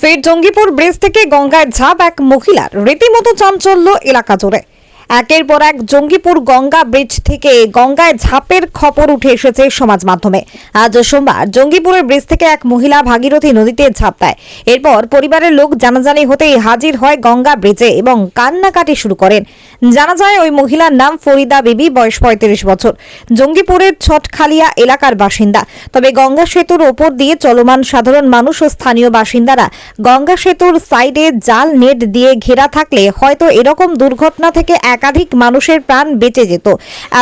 ফের জঙ্গিপুর ব্রিজ থেকে গঙ্গায় ঝাঁপ এক মহিলার। রীতিমতো চাঞ্চল্য এলাকা জুড়ে। একের পর এক জঙ্গিপুর গঙ্গা ব্রিজ থেকে গঙ্গায় ঝাঁপের খবর উঠে এসেছে সমাজ মাধ্যমে। আজ সোমবার জঙ্গিপুরের ব্রিজ থেকে এক মহিলা ভাগীরথী নদীতে ঝাঁপ দেয়। এরপর পরিবারের লোক জানাজানি হতেই হাজির হয় গঙ্গা ব্রিজে এবং কান্নাকাটি শুরু করেন। জানা যায় ওই মহিলার নাম ফরিদা বিবি, বয়স পঁয়ত্রিশ বছর। জঙ্গিপুরের ছটখালিয়া এলাকার বাসিন্দা। তবে গঙ্গা সেতুর ওপর দিয়ে চলমান সাধারণ মানুষ ও স্থানীয় বাসিন্দারা গঙ্গা সেতুর সাইডে জাল নেট দিয়ে ঘেরা থাকলে হয়তো এরকম দুর্ঘটনা থেকে একাধিক মানুষের প্রাণ বেঁচে যেত।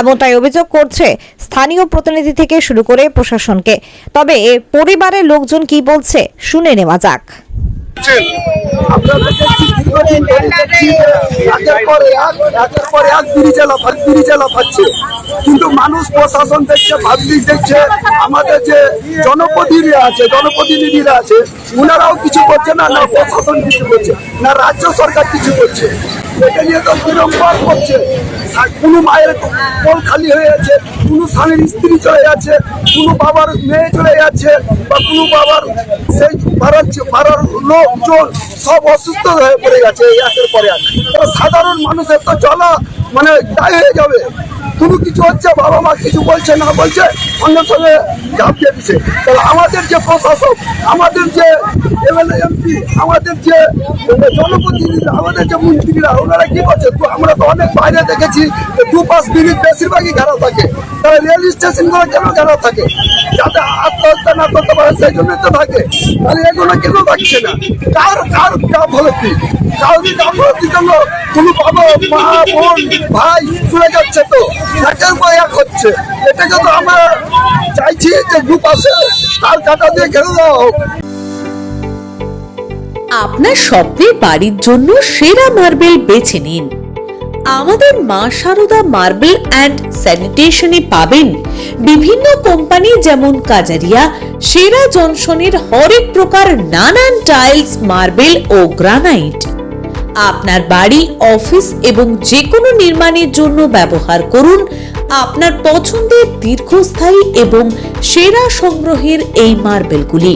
এমনটাই অভিযোগ করছে স্থানীয় প্রতিনিধি থেকে শুরু করে প্রশাসনকে। তবে পরিবারের লোকজন কি বলছে শুনে নেওয়া যাক। কিন্তু মানুষ প্রশাসন দেখছে পাবলিক দেখছে, আমাদের যে জনপ্রতিনিধিরা আছে জনপ্রতিনিধিরা আছে ওনারাও কিছু করছে না না প্রশাসন কিছু করছে, না রাজ্য সরকার কিছু করছে। এটা নিয়ে তো করছে। কোনো মায়ের খালি হয়ে আছে, কোনো স্বামীর স্ত্রী চলে যাচ্ছে, কোনো বাবার মেয়ে চলে যাচ্ছে, বা কোনো বাবার সেই পাড়ার পাড়ার লোকজন সব অসুস্থ হয়ে পড়ে গেছে এই একের পরে এক। সাধারণ মানুষের তো চলা মানে দায় হয়ে যাবে। কোনো কিছু হচ্ছে, বাবা মা কিছু বলছে, না বলছে সঙ্গে সঙ্গে ঝাঁপ দিয়ে দিচ্ছে তাহলে আমাদের যে প্রশাসক, আমাদের যে এমএলএ, এমপি, আমাদের যে জনপ্রতিনিধি, আমাদের যে মন্ত্রীরা ওনারা কি করছে? তো আমরা তো অনেক বাইরে দেখেছি দু পাঁচ মিনিট বেশিরভাগই ঘেরা থাকে। তাহলে রেল স্টেশনগুলো কেন ঘেরা থাকে? যাতে আত্মহত্যা না করতে পারে, সেই জন্য তো থাকে। তাহলে এগুলো কেন থাকছে না? কার কার গাফলতি? কাউকে গাফলতির জন্য কোনো বাবা, মা, বোন, ভাই চলে যাচ্ছে তো? একের পর এক হচ্ছে। এটাকে তো আমরা চাইছি যে তার কাটা দিয়ে ঘেরে দেওয়া আপনার স্বপ্নের বাড়ির জন্য সেরা মার্বেল বেছে নিন। আমাদের মা সারদা মার্বেল অ্যান্ড স্যানিটেশনে পাবেন বিভিন্ন কোম্পানি যেমন কাজারিয়া, সেরা জনসনের হরেক প্রকার নানান টাইলস, মার্বেল ও গ্রানাইট। আপনার বাড়ি, অফিস এবং যে কোনো নির্মাণের জন্য ব্যবহার করুন। আপনার পছন্দের দীর্ঘস্থায়ী এবং সেরা সংগ্রহের এই মার্বেলগুলি।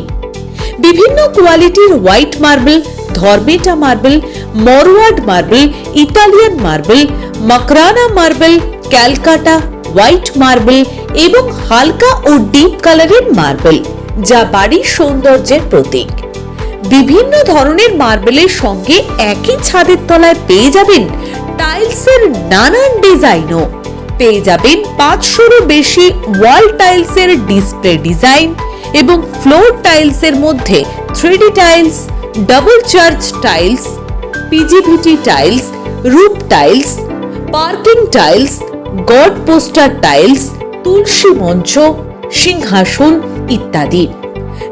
বিভিন্ন কোয়ালিটির white marble, ধর্মেটা marble, Morwad marble, Italian marble, Makrana marble, Calcutta white marble এবং হালকা ও ডিপ কালারের মার্বেল, যা বাড়ির সৌন্দর্যের প্রতীক। বিভিন্ন ধরনের মার্বেলের সঙ্গে একই ছাদের তলায় পেয়ে যাবেন টাইলসের নানান ডিজাইনও। পেয়ে যাবেন পাঁচশোরও বেশি ওয়াল টাইলসের ডিসপ্লে ডিজাইন এবং ফ্লোর টাইলসের মধ্যে three D tiles, double charge tiles, PGVT tiles roof tiles, parking tiles, god poster tiles, তুলসী মঞ্চ, সিংহাসন ইত্যাদি।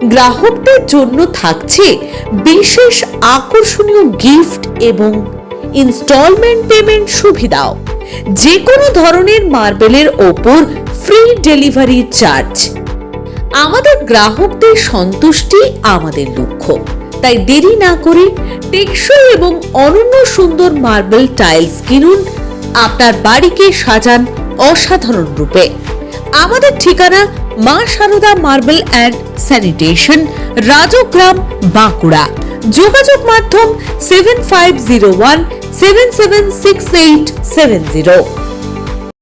গ্রাহকদের জন্য থাকছে বিশেষ আকর্ষণীয় গিফট এবং ইনস্টলমেন্ট পেমেন্ট সুবিধাও। যে কোনো ধরনের মার্বেলের ওপর ফ্রি ডেলিভারি চার্জ। আমাদের গ্রাহকদের সন্তুষ্টি আমাদের লক্ষ্য। তাই দেরি না করে টেকসই এবং অনন্য সুন্দর মার্বেল টাইলস কিনুন, আপনার বাড়িকে সাজান অসাধারণ রূপে। আমাদের ঠিকানা Maa Sarada marble and sanitation, Rajgram, Bankura. যোগাযোগ মাধ্যম seven five zero one seven seven six eight seven zero